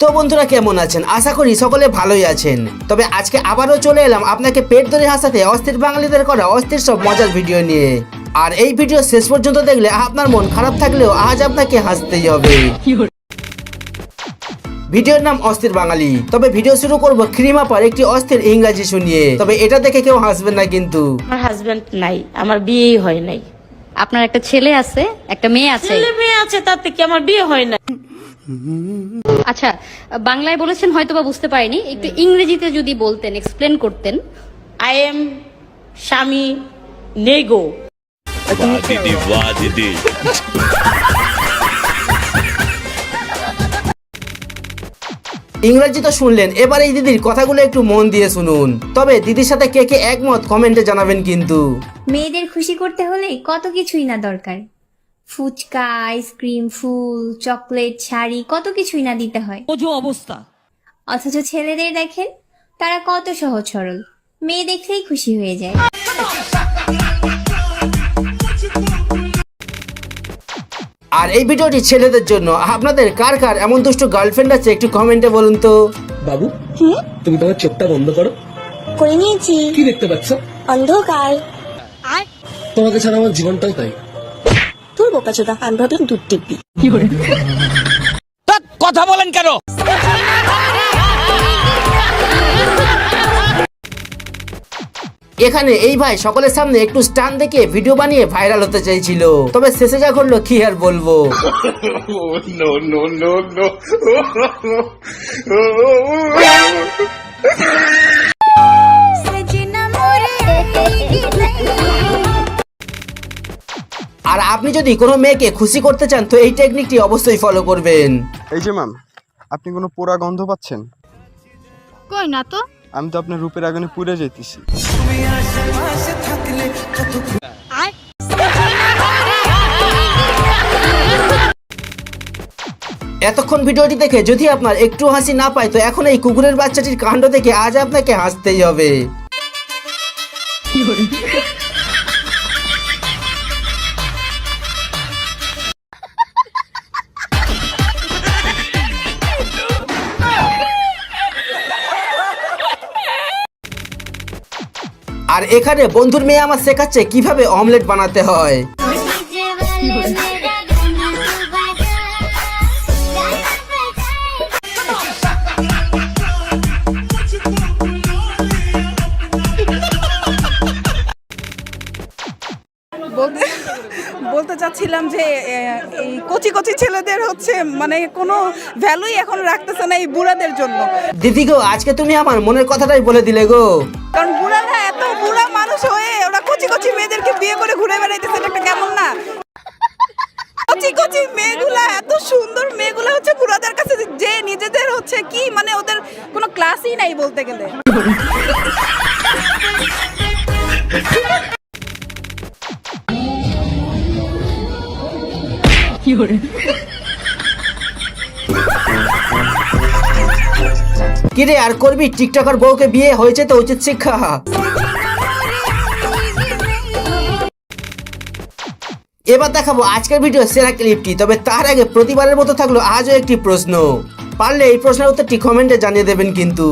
তো বন্ধুরা কেমন আছেন? আশা করি সকলে ভালোই আছেন। তবে আজকে আবারও চলে এলাম আপনাকে পেট ধরে হাসাতে অস্থির বাঙালিদের করা অস্থির সব মজার ভিডিও নিয়ে। আর এই ভিডিও শেষ পর্যন্ত দেখলে আপনার মন খারাপ থাকলেও আজ আপনাকে হাসতেই হবে। ভিডিওর নাম অস্থির বাঙালি। তবে ভিডিও শুরু করব ক্রিমাপার একটি অস্থির ইংরাজি শুনিয়ে। তবে এটা দেখে কেউ হাসবেন না কিন্তু। আমার হাজবেন্ড নাই, আমার বিয়েই হয় নাই। আপনার একটা ছেলে আছে একটা মেয়ে আছে। ছেলে মেয়ে আছে তার থেকে আমার বিয়ে হয় না? আচ্ছা বাংলায় বলেছেন হয়তো বা বুঝতে পারিনি একটু ইংরেজিতে যদি বলতেন এক্সপ্লেন করতেন। আই এম স্বামী নেগো দিদি দিদি ইংরেজি তো শুনলেন। এবার এই দিদির কথাগুলো একটু মন দিয়ে শুনুন। তবে দিদির সাথে কে কে একমত কমেন্টে জানাবেন কিন্তু। মেয়েদের খুশি করতে হলে কত কিছুই না দরকার। ফুচকা আইসক্রিম ফুল চকলেট শাড়ি কত কিছুই না দিতে হয়। অবস্থা। অথচ ছেলেদের দেখেন তারা কত সহজ সরল। মেয়ে দেখলেই খুশি হয়ে যায়। এই ভিডিওটি ছেলেদের জন্য। আপনাদের কার কার এমন দুষ্ট গার্লফ্রেন্ড আছে একটু কমেন্টে বলুন তো? বাবু তুমি তোমার চোখটা বন্ধ করো। করে নিয়েছি। কি দেখতে পাচ্ছ? অন্ধকার। তোমাকে ছাড়া আমার জীবনটাও তাই। তোর বোকা চোদা আমি ভাবলাম দুধ টিপবি। এখানে এই ভাই সকলের সামনে একটু স্টান দেখে ভিডিও বানিয়ে ভাইরাল হতে চাইছিল। তবে শেষে যা করল কি আর বলব? আর আপনি যদি কোনো মেয়েকে খুশি করতে চান তো এই টেকনিকটি অবশ্যই ফলো করবেন। এই যে ম্যাম আপনি কোনো পোড়া গন্ধ পাচ্ছেন? কই না তো? আমি তো আপনার রূপের আগুনে পুড়ে যেতেছি এতক্ষণ ভিডিওটি দেখে যদি আপনার একটু হাসি না পায়, তো এখন এই কুকুরের বাচ্চাটির কাণ্ড দেখে আজ আপনাকে হাসতেই হবে। আর এখানে বন্ধুর মেয়ে আমার শেখাচ্ছে কীভাবে অমলেট বানাতে হয়। বলতে চাচ্ছিলাম যে এই কচি কচি ছেলেদের হচ্ছে মানে কোনো ভ্যালুই এখন রাখতেছে না এই বুড়াদের জন্য। দিদি গো আজকে তুমি আমার মনের কথাটাই বলে দিলে গো। কারণ বুড়ারা বুড়া মানুষ হয়ে ওরা কচি কচি মেয়েদেরকে বিয়ে করে ঘুরে বেড়াইতেছে, এটা একটা কেমন না? কচি কচি মেয়েগুলা, এত সুন্দর মেয়েগুলা হচ্ছে বুড়াদের কাছে যে নিজেদের হচ্ছে কি মানে ওদের কোনো ক্লাসই নাই বলতে গেলে। কি কিরে, আর করবি? টিকটকার বউকে বিয়ে হয়েছে তো উচিত শিক্ষা। এবার দেখাবো আজকের ভিডিও সেরা ক্লিপটি তবে তার আগে প্রতিবারের মতো থাকল আজও একটি প্রশ্ন। পারলে এই প্রশ্নের উত্তরটি কমেন্টে জানিয়ে দেবেন কিন্তু।